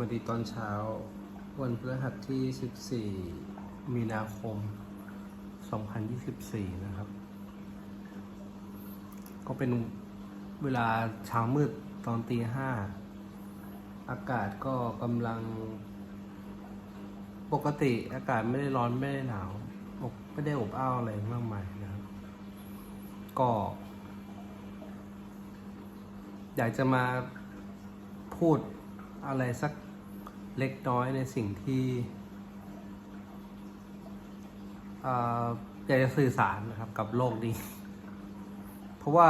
วัสดีตอนเช้า วันพฤหัสที่ 14 มีนาคม 2024 นะครับ ก็เป็นเวลาเช้ามืดตอนตีห้าอากาศก็กำลัง ปกติอากาศไม่ได้ร้อนไม่ได้หนาวอบไม่ได้อบอ้าวอะไรมากมายนะครับ ก็ อยากจะมาพูดอะไรสัก เล็กน้อยในสิ่งที่อยากจะสื่อสารนะครับกับโลกนี้ เพราะว่า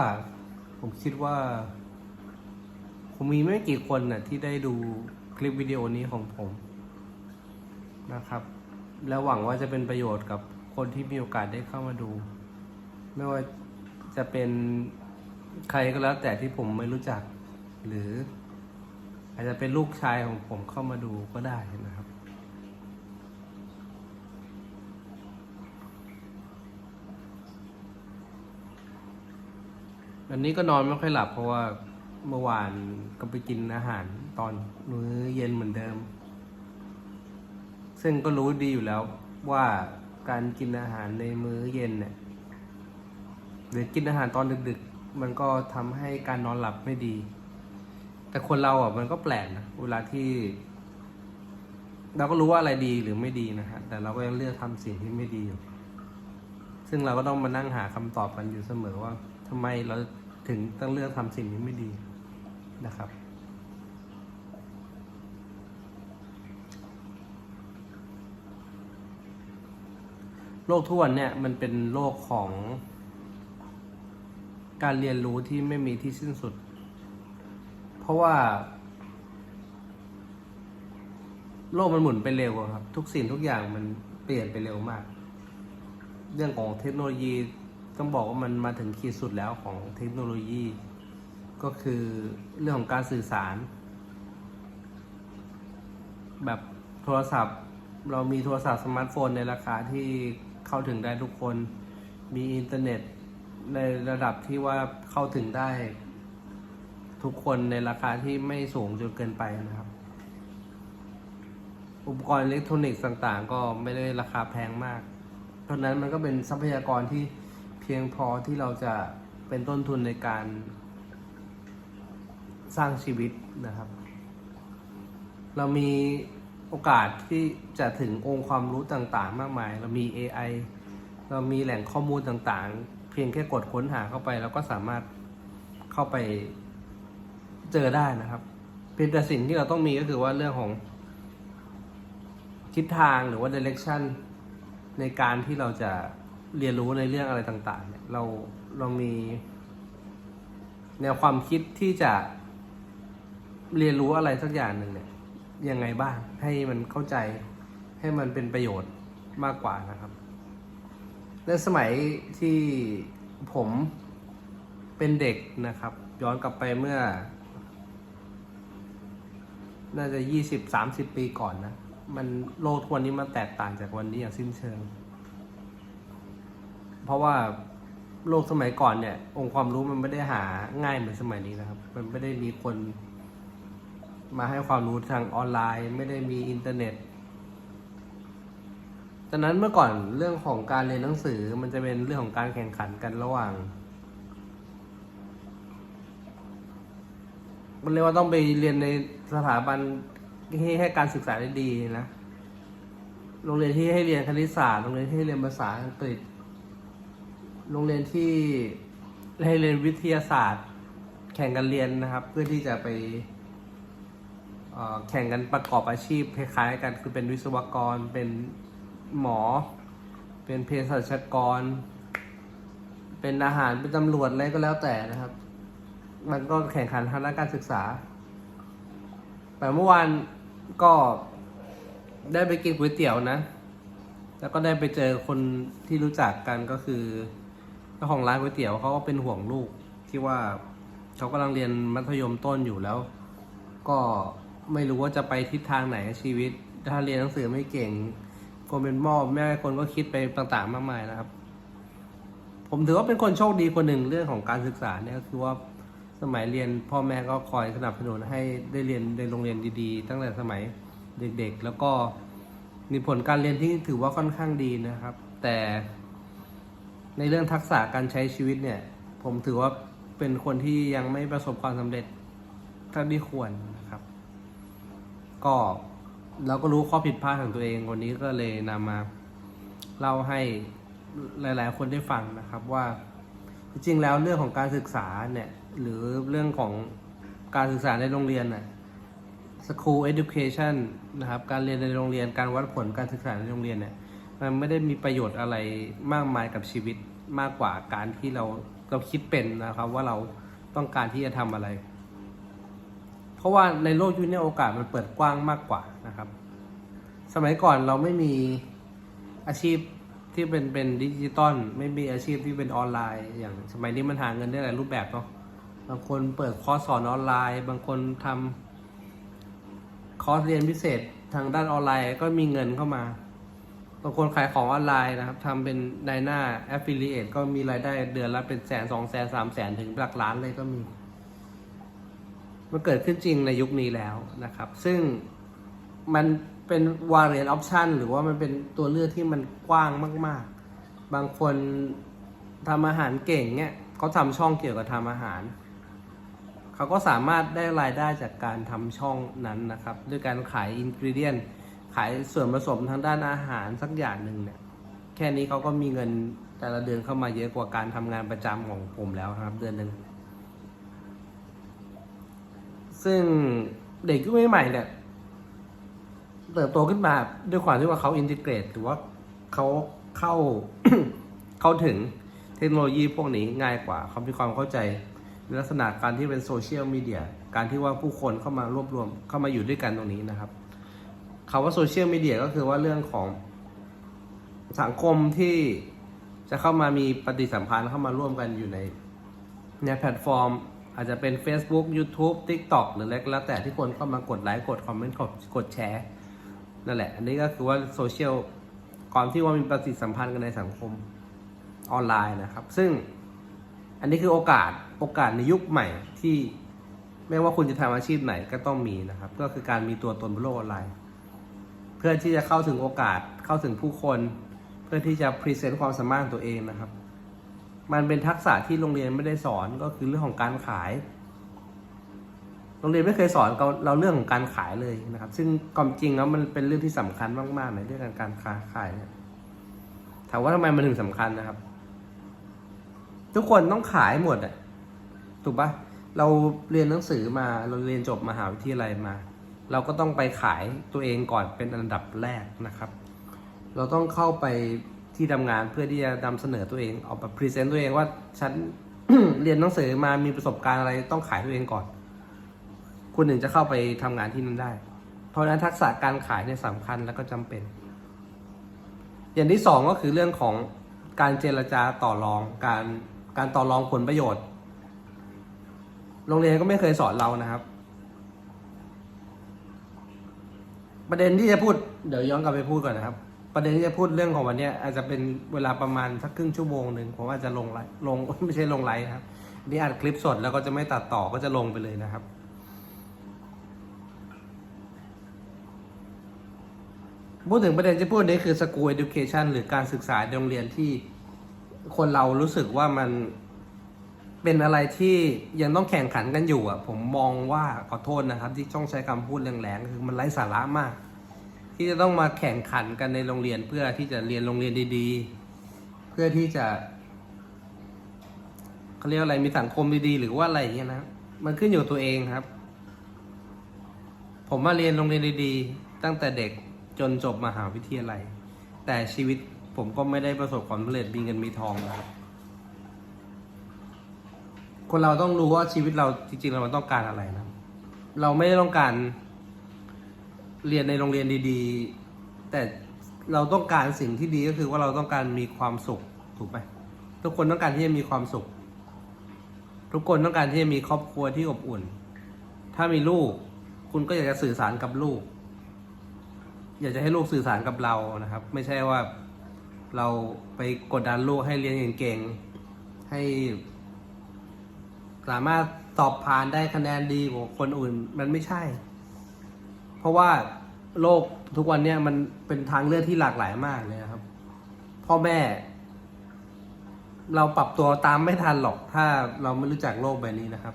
ผมคิดว่าคงมีไม่กี่คนน่ะที่ได้ดูคลิปวิดีโอนี้ของผมนะครับ แล้วหวังว่าจะเป็นประโยชน์กับคนที่มีโอกาสได้เข้ามาดู ไม่ว่าจะเป็นใครก็แล้วแต่ที่ผมไม่รู้จักหรือ อาจจะเป็นลูกชายของผมเข้ามาดูก็ได้นะครับ วันนี้ก็นอนไม่ค่อยหลับเพราะว่าเมื่อวานก็ไปกินอาหารตอนมื้อเย็นเหมือนเดิม ซึ่งก็รู้ดีอยู่แล้วว่าการกินอาหารในมื้อเย็นเนี่ยหรือกินอาหารตอนดึก ๆ มันก็ทำให้การนอนหลับไม่ดี แต่คนเราอะมันก็แปลกนะเวลาที่ เราก็รู้ว่าอะไรดีหรือไม่ดีนะฮะแต่เราก็ยังเลือกทำสิ่งที่ไม่ดีอยู่ ซึ่งเราก็ต้องมานั่งหาคำตอบกันอยู่เสมอว่าทำไมเราถึงต้องเลือกทำสิ่งที่ไม่ดีนะครับโลกทุกวันเนี่ยมันเป็นโลกของการเรียนรู้ที่ไม่มีที่สิ้นสุด เพราะว่า โลกมันหมุนไปเร็วครับ ทุกสิ่งทุกอย่างมันเปลี่ยนไปเร็วมาก เรื่องของเทคโนโลยีต้องบอกว่ามันมาถึงขีดสุดแล้วของเทคโนโลยี ก็คือเรื่องของการสื่อสาร แบบโทรศัพท์ เรามีโทรศัพท์สมาร์ทโฟนในราคาที่เข้าถึงได้ทุกคน มีอินเทอร์เน็ตในระดับที่ว่าเข้าถึงได้ ทุกคนในราคาที่ไม่สูงจนเกินไปนะครับ อุปกรณ์อิเล็กทรอนิกส์ต่างๆ ก็ไม่ได้ราคาแพงมาก เพราะนั้นมันก็เป็นทรัพยากรที่เพียงพอที่เราจะเป็นต้นทุนในการสร้างชีวิตนะครับ เรามีโอกาสที่จะถึงองค์ความรู้ต่างๆ มากมาย เรามี AI เรามีแหล่งข้อมูลต่างๆ เพียงแค่กดค้นหาเข้าไปเราก็สามารถเข้าไป เจอได้นะครับ เพียงแต่สิ่งที่เราต้องมีก็คือว่าเรื่องของทิศทางหรือว่า direction ในการที่เราจะเรียนรู้ในเรื่องอะไรต่างๆ เนี่ยเราเรามี แนวความคิดที่จะเรียนรู้อะไรสักอย่างหนึ่งเนี่ยยังไงบ้างให้มันเข้าใจให้มันเป็นประโยชน์มากกว่านะครับ ในสมัยที่ผมเป็นเด็กนะครับ ย้อนกลับไปเมื่อ น่าจะยี่สิบสามสิบปีก่อนนะ มันโลกทวันนี้มันแตกต่างจากวันนี้อย่างสิ้นเชิง เพราะว่าโลกสมัยก่อนเนี่ย องค์ความรู้มันไม่ได้หาง่ายเหมือนสมัยนี้นะครับ มันไม่ได้มีคน มาให้ความรู้ทางออนไลน์ ไม่ได้มีอินเทอร์เน็ตดังนั้นเมื่อก่อนเรื่องของการเรียนหนังสือมันจะเป็นเรื่องของการแข่งขันกันระหว่าง มันเรียกว่าต้องไปเรียนในสถาบันที่ให้การศึกษาได้ดีนะ โรงเรียนที่ให้เรียนคณิตศาสตร์ โรงเรียนที่ให้เรียนภาษาอังกฤษ โรงเรียนที่ให้เรียนวิทยาศาสตร์ แข่งกันเรียนนะครับ เพื่อที่จะไปแข่งกันประกอบอาชีพคล้ายๆกันคือเป็นวิศวกร เป็นหมอ เป็นเภสัชกร เป็นอาหาร เป็นตำรวจอะไรก็แล้วแต่นะครับ มันก็แข่งขันทางด้านการศึกษา แต่เมื่อวานก็ได้ไปกินก๋วยเตี๋ยวนะ แล้วก็ได้ไปเจอคนที่รู้จักกันก็คือเจ้าของร้านก๋วยเตี๋ยวเขาก็เป็นห่วงลูกที่ว่าเขากำลังเรียนมัธยมต้นอยู่แล้ว ก็ไม่รู้ว่าจะไปทิศทางไหนในชีวิต ถ้าเรียนหนังสือไม่เก่ง คนเป็นพ่อแม่คนก็คิดไปต่างๆมากมายนะครับ ผมถือว่าเป็นคนโชคดีคนหนึ่งเรื่องของการศึกษาเนี่ยก็คือว่า สมัยเรียนพ่อแม่ก็คอยสนับสนุนให้ได้เรียนในโรงเรียนดีๆ ตั้งแต่สมัยเด็กๆ แล้วก็มีผลการเรียนที่ถือว่าค่อนข้างดีนะครับ แต่ในเรื่องทักษะการใช้ชีวิตเนี่ย ผมถือว่าเป็นคนที่ยังไม่ประสบความสำเร็จเท่าที่ควรนะครับ ก็เราก็รู้ข้อผิดพลาดของตัวเองวันนี้ก็เลยนำมาเล่าให้หลาย ๆ คนได้ฟังนะครับว่า จริงแล้วเรื่องของการศึกษาเนี่ย หรือเรื่องของการศึกษาในโรงเรียนน่ะ school education นะครับ การเรียนในโรงเรียน การวัดผลการศึกษาในโรงเรียนเนี่ย มันไม่ได้มีประโยชน์อะไรมากมายกับชีวิตมากกว่าการที่เราเราคิดเป็นนะครับ ว่าเราต้องการที่จะทำอะไร เพราะว่าในโลกยุคนี้โอกาสมันเปิดกว้างมากกว่านะครับ สมัยก่อนเราไม่มีอาชีพ ที่เป็นเป็นดิจิตอลไม่มีอาชีพที่เป็นออนไลน์ อย่างสมัยนี้มันหาเงินได้หลายรูปแบบเนาะบางคนเปิดคอร์สสอนออนไลน์ บางคนทำคอร์สเรียนพิเศษทางด้านออนไลน์ก็มีเงินเข้ามา บางคนขายของออนไลน์นะครับทำเป็นในหน้า affiliate ก็มีรายได้เดือนละเป็นแสนสองแสนสามแสนถึงหลักล้านเลยก็มี มันเกิดขึ้นจริงในยุคนี้แล้วนะครับ ซึ่งมัน เป็น variant option หรือว่ามันเป็นตัวเลือกที่มันกว้างมาก ๆ บางคนทำอาหารเก่งเนี่ยเขาทำช่องเกี่ยวกับทำอาหาร เขาก็สามารถได้รายได้จากการทำช่องนั้นนะครับ ด้วยการขายอินก e เดียนขายส่วนผสมทางด้านอาหารสักอย่างหนึ่งเนี่ย แค่นี้เขาก็มีเงินแต่ละเดือนเข้ามาเยอะกว่าการทำงานประจำของผมแล้วครับ เดือนหนึ่งซึ่งเด็กยุคใหม่เนี่ย เติบโตขึ้นมาด้วยความที่ว่าเขาอินทิเกรตหรือว่าเขาเข้าเข้าถึงเทคโนโลยีพวกนี้ง่ายกว่าเขามีความเข้าใจในลักษณะการที่เป็นโซเชียลมีเดียการที่ว่าผู้คนเข้ามารวบรวมเข้ามาอยู่ด้วยกันตรงนี้นะครับคาว่าโซเชียลมีเดียก็คือว่าเรื่องของสังคมที่จะเข้ามามีปฏิสัมพันธ์เข้ามาร่วมกันอยู่ในในแพลตฟอร์ม อาจจะเป็น Facebook YouTube TikTok หรืออะไรก็แล้วแต่ที่คนเข้ามากดไลค์กดคอมเมนต์กดกดแชร์ นั่นแหละ อันนี้ก็คือว่าโซเชียลความที่ว่ามีปฏิสัมพันธ์กันในสังคมออนไลน์นะครับ ซึ่งอันนี้คือโอกาสโอกาสในยุคใหม่ที่ไม่ว่าคุณจะทำอาชีพไหนก็ต้องมีนะครับ ก็คือการมีตัวตนบนโลกออนไลน์ เพื่อที่จะเข้าถึงโอกาสเข้าถึงผู้คน เพื่อที่จะพรีเซนต์ความสามารถของตัวเองนะครับ มันเป็นทักษะที่โรงเรียนไม่ได้สอนก็คือเรื่องของการขาย รงเรียนไม่เคยสอนเราเราเรื่องของการขายเลยนะครับ ซึ่งความจริงแล้วมันเป็นเรื่องที่สำคัญมากๆในเรื่องการการค้าขายเนี่ยถามว่าทำไมมันถึงสำคัญนะครับ ทุกคนต้องขายหมดอะถูกปะเราเรียนหนังสือมาเราเรียนจบมหาวิทยาลัยมา เราก็ต้องไปขายตัวเองก่อนเป็นอันดับแรกนะครับ เราต้องเข้าไปที่ทำงานเพื่อที่จะนำเสนอตัวเองออกมาพรีเซนต์ตัวเองว่าฉันเรียนหนังสือมามีประสบการณ์อะไรต้องขายตัวเองก่อน คุณถึงจะเข้าไปทำงานที่นั่นได้ เพราะฉะนั้นทักษะการขายเนี่ยสำคัญแล้วก็จำเป็น อย่างที่สองก็คือเรื่องของการเจรจาต่อรอง การการต่อรองผลประโยชน์ โรงเรียนก็ไม่เคยสอนเรานะครับ ประเด็นที่จะพูดเดี๋ยวย้อนกลับไปพูดก่อนนะครับ ประเด็นที่จะพูดเรื่องของวันนี้อาจจะเป็นเวลาประมาณสักครึ่งชั่วโมงหนึ่งผมอาจจะลงไลฟ์ลงไม่ใช่ลงไลฟ์นะครับนี่อัดคลิปสดแล้วก็จะไม่ตัดต่อก็จะลงไปเลยนะครับ พูดถึงประเด็นที่พูดนี้คือ school education หรือการศึกษาโรงเรียนที่คนเรารู้สึกว่ามันเป็นอะไรที่ยังต้องแข่งขันกันอยู่อะ ผมมองว่าขอโทษนะครับ ที่ต้องใช้คำพูดแรงๆคือมันไร้สาระมาก ที่จะต้องมาแข่งขันกันในโรงเรียนเพื่อที่จะเรียนโรงเรียนดีๆ เพื่อที่จะเขาเรียกอะไรมีสังคมดีๆ หรือว่าอะไรอย่างเงี้ยนะมันขึ้นอยู่ตัวเองครับ ผมมาเรียนโรงเรียนดีๆ ตั้งแต่เด็ก จนจบมหาวิทยาลัย แต่ชีวิตผมก็ไม่ได้ประสบความสำเร็จมีเงินมีทองนะครับ คนเราต้องรู้ว่าชีวิตเราจริงๆ เรามันต้องการอะไรนะ เราไม่ได้ต้องการ เรียนในโรงเรียนดีๆ แต่เราต้องการสิ่งที่ดีก็คือว่าเราต้องการมีความสุขถูกไหมทุกคนต้องการที่จะมีความสุข ทุกคนต้องการที่จะมีครอบครัวที่อบอุ่น ถ้ามีลูก คุณก็อยากจะสื่อสารกับลูก อยากจะให้ลูกสื่อสารกับเรานะครับ ไม่ใช่ว่าเราไปกดดันลูกให้เรียนเก่งๆให้ สามารถสอบผ่านได้คะแนนดีกว่าคนอื่น มันไม่ใช่ เพราะว่าโลกทุกวันเนี้ยมันเป็นทางเลือกที่หลากหลายมากเลยครับ พ่อแม่ เราปรับตัวตามไม่ทันหรอก ถ้าเราไม่รู้จักโลกใบนี้นะครับ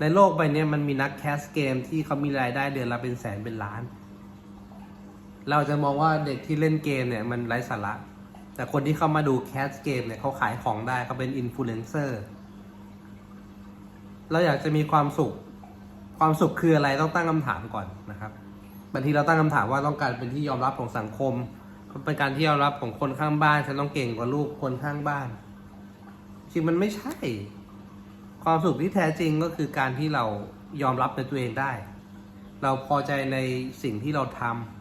ในโลกใบนี้มันมีนักแคสเกมที่เขามีรายได้เดือนละเป็นแสนเป็นล้าน เราจะมองว่าเด็กที่เล่นเกมเนี่ยมันไร้สาระ แต่คนที่เข้ามาดูแคสเกมเนี่ยเขาขายของได้เขาเป็นอินฟลูเอนเซอร์ เราอยากจะมีความสุข ความสุขคืออะไรต้องตั้งคำถามก่อนนะครับ บางทีเราตั้งคำถามว่าต้องการเป็นที่ยอมรับของสังคม เป็นการที่ยอมรับของคนข้างบ้าน ฉันต้องเก่งกว่าลูกคนข้างบ้าน จริงมันไม่ใช่ ความสุขที่แท้จริงก็คือการที่เรายอมรับในตัวเองได้ เราพอใจในสิ่งที่เราทำ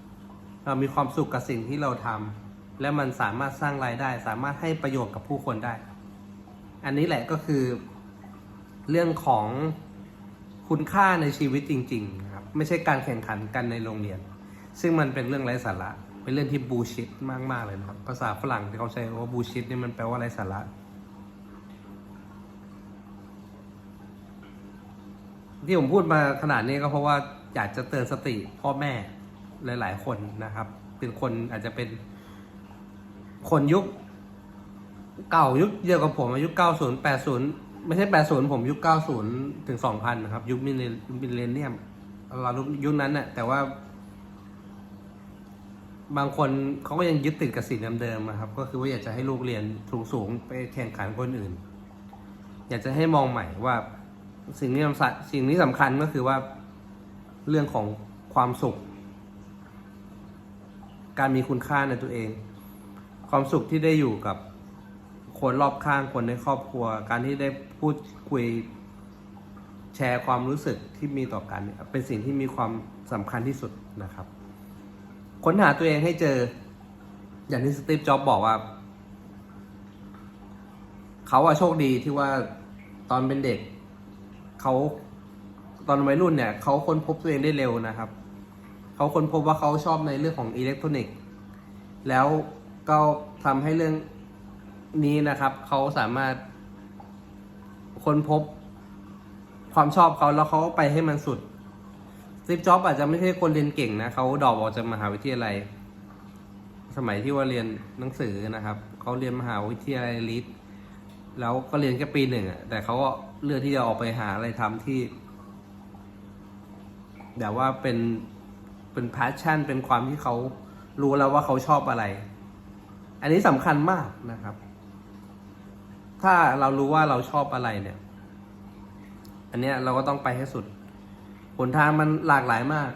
เรามีความสุขกับสิ่งที่เราทำและมันสามารถสร้างรายได้ สามารถให้ประโยชน์กับผู้คนได้ อันนี้แหละก็คือ เรื่องของคุณค่าในชีวิตจริงๆครับไม่ใช่การแข่งขันกันในโรงเรียน ซึ่งมันเป็นเรื่องไร้สาระเป็นเรื่องที่บูชิดมากๆเลยนะครับภาษาฝรั่งที่เขาใช้ว่าบูชิดนี่มันแปลว่าไร้สาระที่ผมพูดมาขนาดนี้ก็เพราะว่าอยากจะเตือนสติพ่อแม่ หลาย ๆ คนนะครับ เป็นคนอาจจะเป็น คนยุค เก่ายุคเดียวกับผมอายุ90 80 ไม่ใช่ 80 ผมยุค 90 ถึง 2000 นะครับ ยุคมิเลมิเลเนียมเรายุคนั้นน่ะแต่ว่า บางคนเขาก็ยังยึดติดกับสิ่งเดิมๆอะครับ ก็คือว่าอยากจะให้ลูกเรียนสูงๆไปแข่งขันคนอื่น อยากจะให้มองใหม่ว่าสิ่งนี้สำคัญสิ่งนี้สำคัญก็คือว่าเรื่องของความสุข การมีคุณค่าในตัวเอง ความสุขที่ได้อยู่กับคนรอบข้างคนในครอบครัว การที่ได้พูดคุยแชร์ความรู้สึกที่มีต่อกัน เป็นสิ่งที่มีความสำคัญที่สุดนะครับ ค้นหาตัวเองให้เจอ อย่างที่สตีฟจ็อบบอกว่า เขาอะโชคดีที่ว่าตอนเป็นเด็ก เขาตอนวัยรุ่นเนี่ย เขาค้นพบตัวเองได้เร็วนะครับ เขาค้นพบว่าเขาชอบในเรื่องของอิเล็กทรอนิกส์แล้วก็ทำให้เรื่องนี้นะครับ เขาสามารถค้นพบความชอบเขาแล้วเขาก็ไปให้มันสุดสตีฟจ็อบอาจจะไม่ใช่คนเรียนเก่งนะเขาดรอปออกจากมหาวิทยาลัย สมัยที่ว่าเรียนหนังสือนะครับเขาเรียนมหาวิทยาลัยลิทแล้วก็เรียนแค่ปีหนึ่งอะแต่เขาก็เลือกที่จะออกไปหาอะไรทำที่แบบว่าเป็น เป็นแพชชั่น เป็นความที่เขารู้แล้วว่าเขาชอบอะไร อันนี้สำคัญมากนะครับ ถ้าเรารู้ว่าเราชอบอะไรเนี่ย อันเนี้ยเราก็ต้องไปให้สุดหนทางมันหลากหลายมาก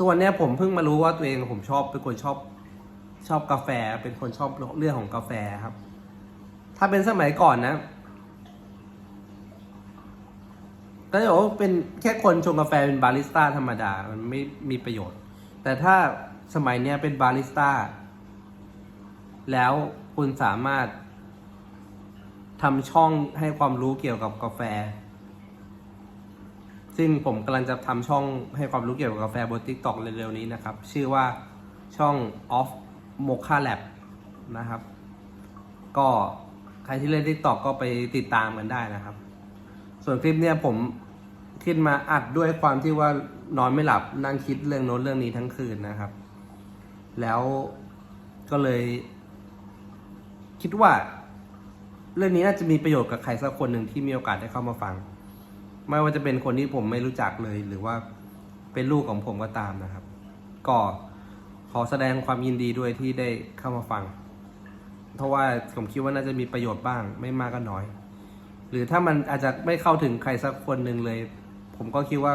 ตัวเนี้ยผมเพิ่งมารู้ว่าตัวเองผมชอบเป็นคนชอบชอบกาแฟ เป็นคนชอบเรื่องของกาแฟครับ ถ้าเป็นสมัยก่อนนะ ก็จะบอกว่าเป็นแค่คนชงกาแฟเป็นบาริสต้าธรรมดา มันไม่มีประโยชน์ แต่ถ้าสมัยเนี้ยเป็นบาริสต้า แล้วคุณสามารถทำช่องให้ความรู้เกี่ยวกับกาแฟ ซึ่งผมกำลังจะทำช่องให้ความรู้เกี่ยวกับกาแฟบน TikTok เร็วๆนี้นะครับ ชื่อว่าช่อง Off Mocha Lab นะครับ ก็ใครที่เล่น TikTok ก็ไปติดตามกันได้นะครับ ส่วนคลิปเนี้ยผม ขึ้นมาอัดด้วยความที่ว่านอนไม่หลับนั่งคิดเรื่องโน้นเรื่องนี้ทั้งคืนนะครับ แล้วก็เลย คิดว่า เรื่องนี้น่าจะมีประโยชน์กับใครสักคนหนึ่งที่มีโอกาสได้เข้ามาฟัง ไม่ว่าจะเป็นคนที่ผมไม่รู้จักเลย หรือว่าเป็นลูกของผมก็ตามนะครับ ก็ขอแสดงความยินดีด้วยที่ได้เข้ามาฟัง เพราะว่าผมคิดว่าน่าจะมีประโยชน์บ้าง ไม่มากก็น้อย หรือถ้ามันอาจจะไม่เข้าถึงใครสักคนหนึ่งเลย ผมก็คิดว่า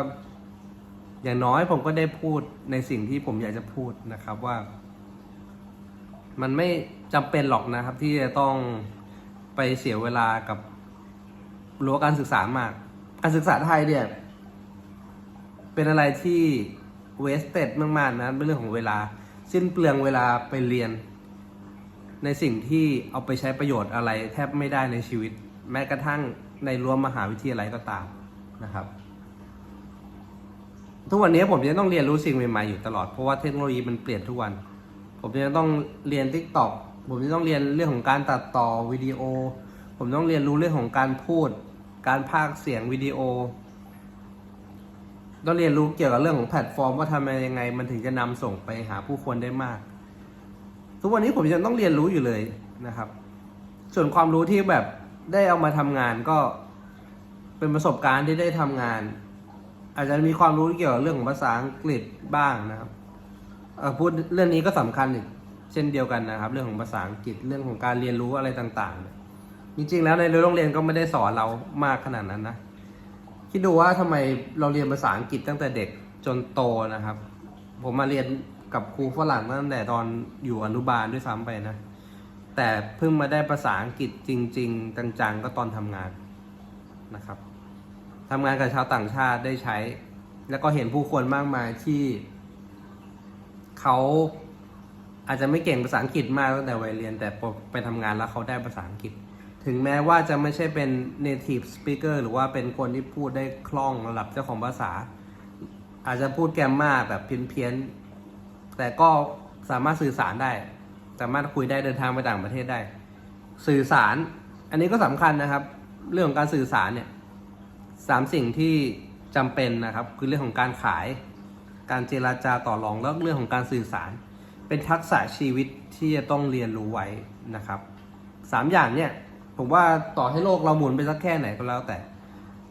อย่างน้อยผมก็ได้พูดในสิ่งที่ผมอยากจะพูดนะครับว่า มันไม่จำเป็นหรอกนะครับ ที่จะต้องไปเสียเวลากับรั้วการศึกษามาก การศึกษาไทยเนี่ย เป็นอะไรที่เวสเต็ดมากๆนะเป็นเรื่องของเวลา สิ้นเปลืองเวลาไปเรียน ในสิ่งที่เอาไปใช้ประโยชน์อะไรแทบไม่ได้ในชีวิต แม้กระทั่งในรั้วมหาวิทยาลัยก็ตามนะครับ ทุกวันนี้ผมจะต้องเรียนรู้สิ่งใหม่ๆอยู่ตลอด เพราะว่าเทคโนโลยีมันเปลี่ยนทุกวัน ผมจะต้องเรียน t ิ k t o k ผมจะต้องเรียนเรื่องของการตัดต่อวิดีโอ ผมต้องเรียนรู้เรื่องของการพูด การพากเสียงวิดีโอ ต้องเรียนรู้เกี่ยวกับเรื่องของแพลตฟอร์ม ว่าทำยังไง มันถึงจะนำส่งไปหาผู้คนได้มาก ทุกวันนี้ผมยังต้องเรียนรู้อยู่เลยนะครับ ส่วนความรู้ที่แบบได้เอามาทำงานก็เป็นประสบการณ์ที่ได้ทำงาน อาจจะมีความรู้เกี่ยวกับเรื่องของภาษาอังกฤษบ้างนะครับพูดเรื่องนี้ก็สำคัญอีกเช่นเดียวกันนะครับ เรื่องของภาษาอังกฤษเรื่องของการเรียนรู้อะไรต่างๆ จริงๆ แล้วในโรงเรียนก็ไม่ได้สอนเรามากขนาดนั้นนะคิดดูว่าทำไมเราเรียนภาษาอังกฤษตั้งแต่เด็กจนโตนะครับ ผมมาเรียนกับครูฝรั่งตั้งแต่ตอนอยู่อนุบาลด้วยซ้ำไปนะ แต่เพิ่งมาได้ภาษาอังกฤษจริง ๆ จังๆ ก็ตอนทำงานนะครับ ทำงานกับชาวต่างชาติได้ใช้ แล้วก็เห็นผู้คนมากมายที่ เขาอาจจะไม่เก่งภาษาอังกฤษมากตั้งแต่วัยเรียน แต่ไปทำงานแล้วเขาได้ภาษาอังกฤษ ถึงแม้ว่าจะไม่ใช่เป็น native speaker หรือว่าเป็นคนที่พูดได้คล่องระดับเจ้าของภาษา อาจจะพูดแกรมมาแบบเพี้ยนๆแต่ก็สามารถสื่อสารได้ สามารถคุยได้เดินทางไปต่างประเทศได้ สื่อสาร อันนี้ก็สำคัญนะครับ เรื่องการสื่อสารเนี่ย สามสิ่งที่จำเป็นนะครับ คือเรื่องของการขาย การเจราจาต่อรองแล้วเรื่องของการสื่อสาร เป็นทักษะชีวิตที่จะต้องเรียนรู้ไว้นะครับสามอย่างเนี่ยผมว่าต่อให้โลกเราหมุนไปสักแค่ไหนก็แล้วแต่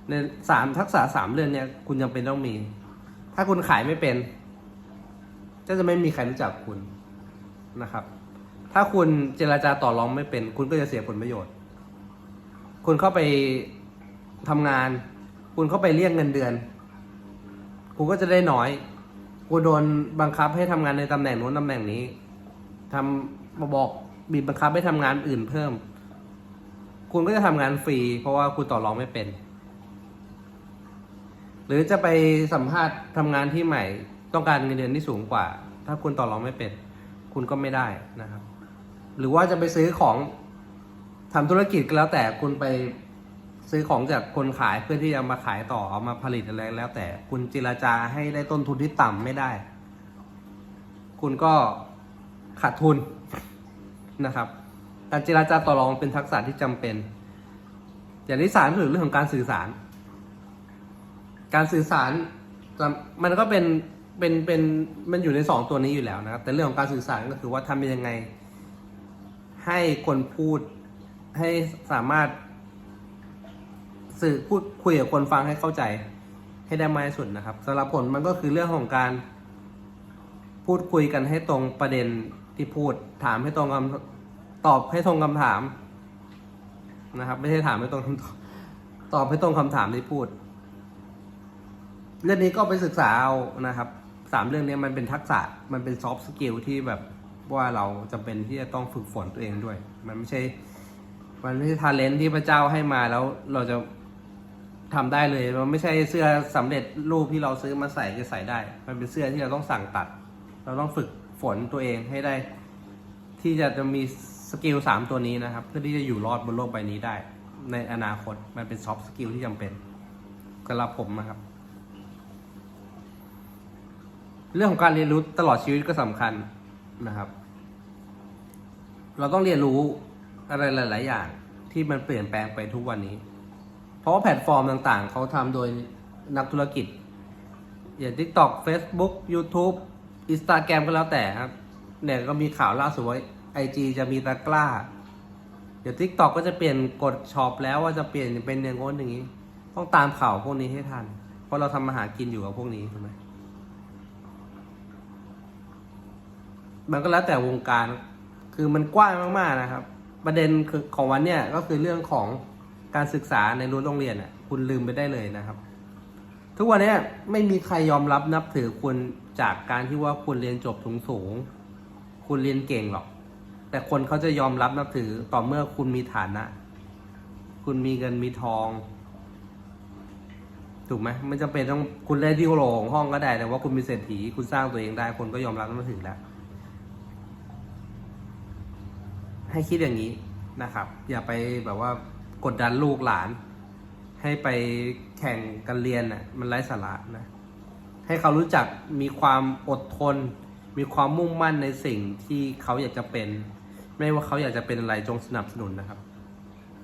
ในสามทักษะสามเรื่องเนี่ยคุณจำเป็นต้องมี ถ้าคุณขายไม่เป็น ก็จะไม่มีใครรู้จักคุณนะครับ ถ้าคุณเจราจาต่อรองไม่เป็น คุณก็จะเสียผลประโยชน์ คุณเข้าไปทำงาน คุณเข้าไปเรียกเงินเดือน คุณก็จะได้น้อยคุณโดนบังคับให้ทำงานในตำแหน่งโน้นตำแหน่งนี้ทำมาบอกบีบบังคับให้ทำงานอื่นเพิ่ม คุณก็จะทำงานฟรี เพราะว่าคุณต่อรองไม่เป็น หรือจะไปสัมภาษณ์ทำงานที่ใหม่ ต้องการเงินเดือนที่สูงกว่า ถ้าคุณต่อรองไม่เป็น คุณก็ไม่ได้นะครับ หรือว่าจะไปซื้อของทำธุรกิจก็แล้วแต่คุณไป ซื้อของจากคนขายเพื่อที่จะมาขายต่อเอามาผลิตอะไรแล้ว แต่คุณเจราจาให้ได้ต้นทุนที่ต่ำไม่ได้ คุณก็ขาดทุนนะครับ การเจราจาต่อรองเป็นทักษะที่จำเป็น อย่างที่สามก็คือเรื่องของการสื่อสาร การสื่อสารมันก็เป็นเป็นเป็นมันอยู่ในสองตัวนี้อยู่แล้วนะครับ แต่เรื่องของการสื่อสารก็คือว่าทำยังไง ให้คนพูดให้สามารถ สื่อพูดคุยกับคนฟังให้เข้าใจให้ได้มากที่สุดนะครับสำหรับผลมันก็คือเรื่องของการ พูดคุยกันให้ตรงประเด็นที่พูดถามให้ตรงคำตอบให้ตรงคำถามนะครับ ไม่ใช่ถามให้ตรงคำตอบตอบให้ตรงคำถามที่พูด เรื่องนี้ก็ไปศึกษาเอานะครับสามเรื่องนี้มันเป็นทักษะมันเป็นซอฟต์สกิลที่แบบว่าเราจำเป็นที่จะต้องฝึกฝนตัวเองด้วย มันไม่ใช่ มันไม่ใช่ทาเลนที่พระเจ้าให้มาแล้วเราจะ ทำได้เลยมันไม่ใช่เสื้อสำเร็จรูปที่เราซื้อมาใส่จะใส่ได้ มันเป็นเสื้อที่เราต้องสั่งตัด เราต้องฝึกฝนตัวเองให้ได้ ที่จะจะมีสกิลสามตัวนี้นะครับ เพื่อที่จะอยู่รอดบนโลกใบนี้ได้ ในอนาคตมันเป็นซอฟต์สกิลที่จำเป็นสำหรับผมนะครับ เรื่องของการเรียนรู้ตลอดชีวิตก็สำคัญนะครับ เราต้องเรียนรู้อะไรหลาย ๆ อย่างที่มันเปลี่ยนแปลงไปทุกวันนี้ ราะว่าแพลตฟอร์มต่างๆ เขาทำโดยนักธุรกิจ อย่าง TikTok Facebook YouTube Instagram ก็แล้วแต่ครับ เนี่ยก็มีข่าวล่าสุดว่า IG จะมีตะกร้า เดี๋ยว TikTok ก็จะเปลี่ยนกฎช็อปแล้วว่าจะเปลี่ยนเป็นอย่างโน้นอย่างนี้ ต้องตามข่าวพวกนี้ให้ทัน เพราะเราทำมาหากินอยู่กับพวกนี้ถูกไหมมันก็แล้วแต่วงการ คือมันกว้างมากๆนะครับ ประเด็นคือของวันเนี่ยก็คือเรื่องของ การศึกษาในรั้วโรงเรียนอะ คุณลืมไปได้เลยนะครับ ทุกวันนี้ไม่มีใครยอมรับนับถือคุณจากการที่ว่าคุณเรียนจบสูงสูง คุณเรียนเก่งหรอก แต่คนเขาจะยอมรับนับถือต่อเมื่อคุณมีฐานะ คุณมีเงินมีทอง ถูกไหมไม่จำเป็นต้องคุณได้ที่โหลของห้องก็ได้แต่ว่าคุณมีเศรษฐี คุณสร้างตัวเองได้ คนก็ยอมรับนับถือแล้วให้คิดอย่างนี้นะครับ อย่าไปแบบว่า กดดันลูกหลาน ให้ไปแข่งกันเรียนน่ะมันไร้สาระนะ ให้เขารู้จักมีความอดทน มีความมุ่งมั่นในสิ่งที่เขาอยากจะเป็น ไม่ว่าเขาอยากจะเป็นอะไรจงสนับสนุนนะครับ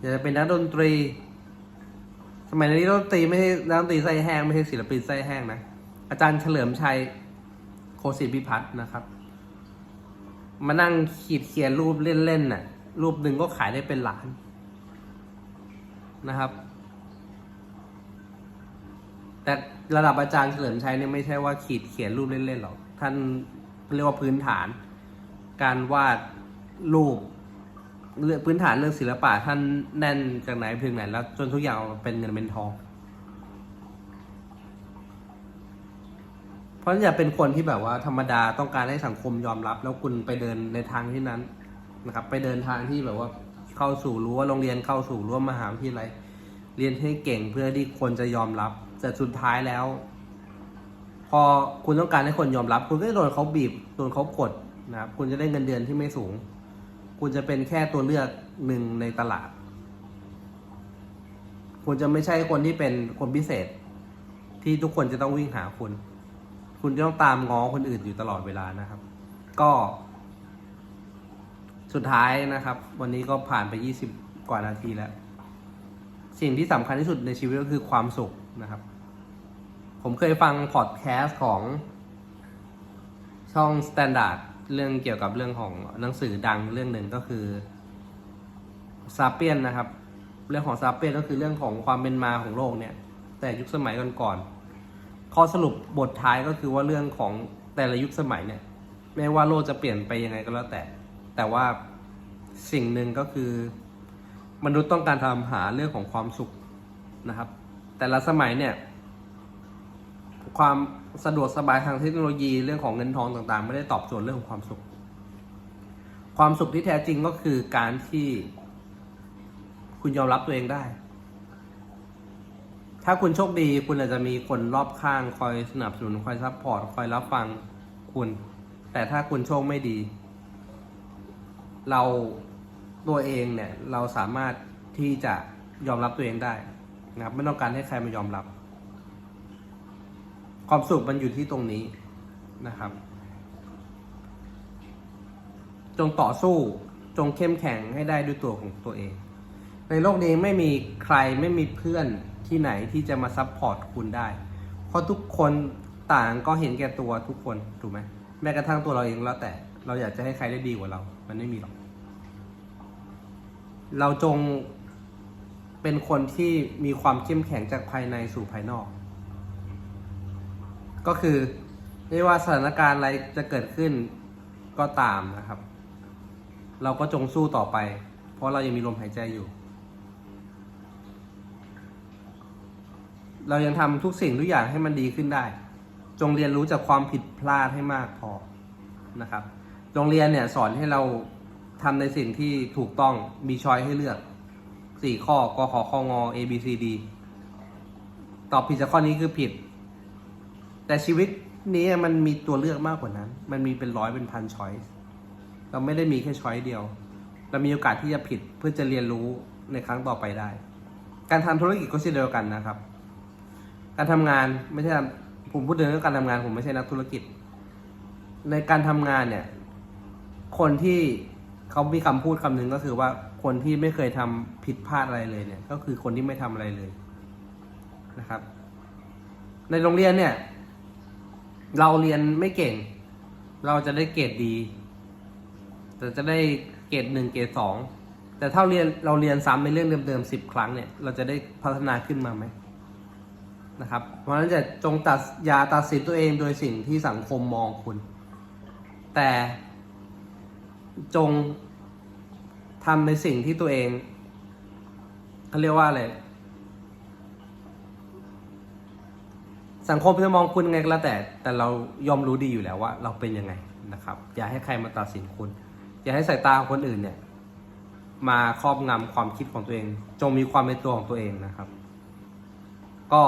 อยากจะเป็นนักดนตรี สมัยนี้นักดนตรีไม่ใช่นักดนตรีไส้แห้งไม่ใช่ศิลปินไส้แห้งนะอาจารย์เฉลิมชัยโคสิพิพัฒน์นะครับ มานั่งขีดเขียนรูปเล่นๆน่ะ รูปหนึ่งก็ขายได้เป็นล้าน นะครับ แต่ระดับอาจารย์เฉลิมชัยเนี่ยไม่ใช่ว่าขีดเขียนรูปเล่นๆหรอก ท่านเรียกว่าพื้นฐาน การวาดรูปเรื่องพื้นฐานเรื่องศิลปะท่านแน่นจากไหนถึงไหนแล้วจนทุกอย่างเป็นเงินเป็นทอง เพราะอย่าเป็นคนที่แบบว่าธรรมดาต้องการให้สังคมยอมรับ แล้วคุณไปเดินในทางที่นั้นนะครับ ไปเดินทางที่แบบว่า เข้าสู่รั้วโรงเรียนเข้าสู่รั้วมหาวิทยาลัยเรียนให้เก่งเพื่อที่คนจะยอมรับ แต่สุดท้ายแล้ว พอคุณต้องการให้คนยอมรับ คุณก็จะโดนเขาบีบโดนเขากดนะครับคุณจะได้เงินเดือนที่ไม่สูง คุณจะเป็นแค่ตัวเลือกหนึ่งในตลาด คุณจะไม่ใช่คนที่เป็นคนพิเศษ ที่ทุกคนจะต้องวิ่งหาคุณ คุณจะต้องตามง้อคนอื่นอยู่ตลอดเวลานะครับ ก็ สุดท้ายนะครับ วันนี้ก็ผ่านไปยี่สิบกว่านาทีแล้ว สิ่งที่สำคัญที่สุดในชีวิตก็คือความสุขนะครับ ผมเคยฟังพอดแคสต์ของช่อง Standard เรื่องเกี่ยวกับเรื่องของหนังสือดังเรื่องหนึ่งก็คือซาเปียนนะครับ เรื่องของซาเปียนก็คือเรื่องของความเป็นมาของโลกเนี่ย แต่ยุคสมัยก่อนๆข้อสรุปบทท้ายก็คือว่าเรื่องของแต่ละยุคสมัยเนี่ยไม่ว่าโลกจะเปลี่ยนไปยังไงก็แล้วแต่ แต่ว่าสิ่งหนึ่งก็คือ มนุษย์ต้องการทำหาเรื่องของความสุขนะครับ แต่ละสมัยเนี่ยความสะดวกสบายทางเทคโนโลยีเรื่องของเงินทองต่างๆ ไม่ได้ตอบโจทย์เรื่องของความสุข ความสุขที่แท้จริงก็คือการที่คุณยอมรับตัวเองได้ ถ้าคุณโชคดีคุณอาจจะมีคนรอบข้างคอยสนับสนุนคอยซัพพอร์ตคอยรับฟังคุณ แต่ถ้าคุณโชคไม่ดี เราตัวเองเนี่ยเราสามารถที่จะยอมรับตัวเองได้นะครับไม่ต้องการให้ใครมายอมรับ ความสุขมันอยู่ที่ตรงนี้นะครับ จงต่อสู้จงเข้มแข็งให้ได้ด้วยตัวของตัวเอง ในโลกนี้ไม่มีใครไม่มีเพื่อนที่ไหนที่จะมาซัพพอร์ตคุณได้ เพราะทุกคนต่างก็เห็นแก่ตัวทุกคนถูกไหมแม้กระทั่งตัวเราเองแล้วแต่เราอยากจะให้ใครได้ดีกว่าเรา มันไม่มีหรอก เราจงเป็นคนที่มีความเข้มแข็งจากภายในสู่ภายนอก ก็คือไม่ว่าสถานการณ์อะไรจะเกิดขึ้นก็ตามนะครับ เราก็จงสู้ต่อไป เพราะเรายังมีลมหายใจอยู่ เรายังทำทุกสิ่งทุกอย่างให้มันดีขึ้นได้ จงเรียนรู้จากความผิดพลาดให้มากพอนะครับ โรงเรียนเนี่ยสอนให้เราทำในสิ่งที่ถูกต้องมีช้อยให้เลือกสี่ข้อกขอคองอ A B C D ตอบผิดจากข้อนี้คือผิด แต่ชีวิตนี้มันมีตัวเลือกมากกว่านั้น มันมีเป็นร้อยเป็นพันช้อยเราไม่ได้มีแค่ช้อยเดียว เรามีโอกาสที่จะผิดเพื่อจะเรียนรู้ในครั้งต่อไปได้ การทำธุรกิจก็เช่นเดียวกันนะครับ การทำงานไม่ใช่ผมพูดถึงเรื่องการทำงานผมไม่ใช่นักธุรกิจ ในการทำงานเนี่ย คนที่เขามีคำพูดคำหนึ่งก็คือว่าคนที่ไม่เคยทำผิดพลาดอะไรเลยเนี่ย ก็คือคนที่ไม่ทำอะไรเลยนะครับ ในโรงเรียนเนี่ย เราเรียนไม่เก่ง เราจะได้เกรดดี แต่จะได้เกรดหนึ่งเกรดสองแต่ถ้าเรียนเราเรียนซ้ำในเรื่องเดิมๆสิบครั้งเนี่ย เราจะได้พัฒนาขึ้นมาไหมนะครับ เพราะฉะนั้นจะจงตัดยาตัดสินตัวเองโดยสิ่งที่สังคมมองคุณ แต่ จงทำในสิ่งที่ตัวเองเขาเรียกว่าอะไรสังคมจะมองคุณยังไงก็แล้วแต่ แต่เรายอมรู้ดีอยู่แล้วว่า เราเป็นยังไงนะครับ อย่าให้ใครมาตัดสินคุณ อย่าให้สายตาของคนอื่นเนี่ย มาครอบงำความคิดของตัวเอง จงมีความเป็นตัวของตัวเองนะครับ ก็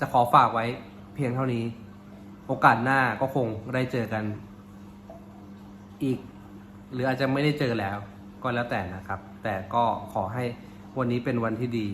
จะขอฝากไว้เพียงเท่านี้ โอกาสหน้าก็คงได้เจอกัน อีก หรืออาจจะไม่ได้เจอแล้วก็แล้วแต่นะครับ แต่ก็ขอให้วันนี้เป็นวันที่ดี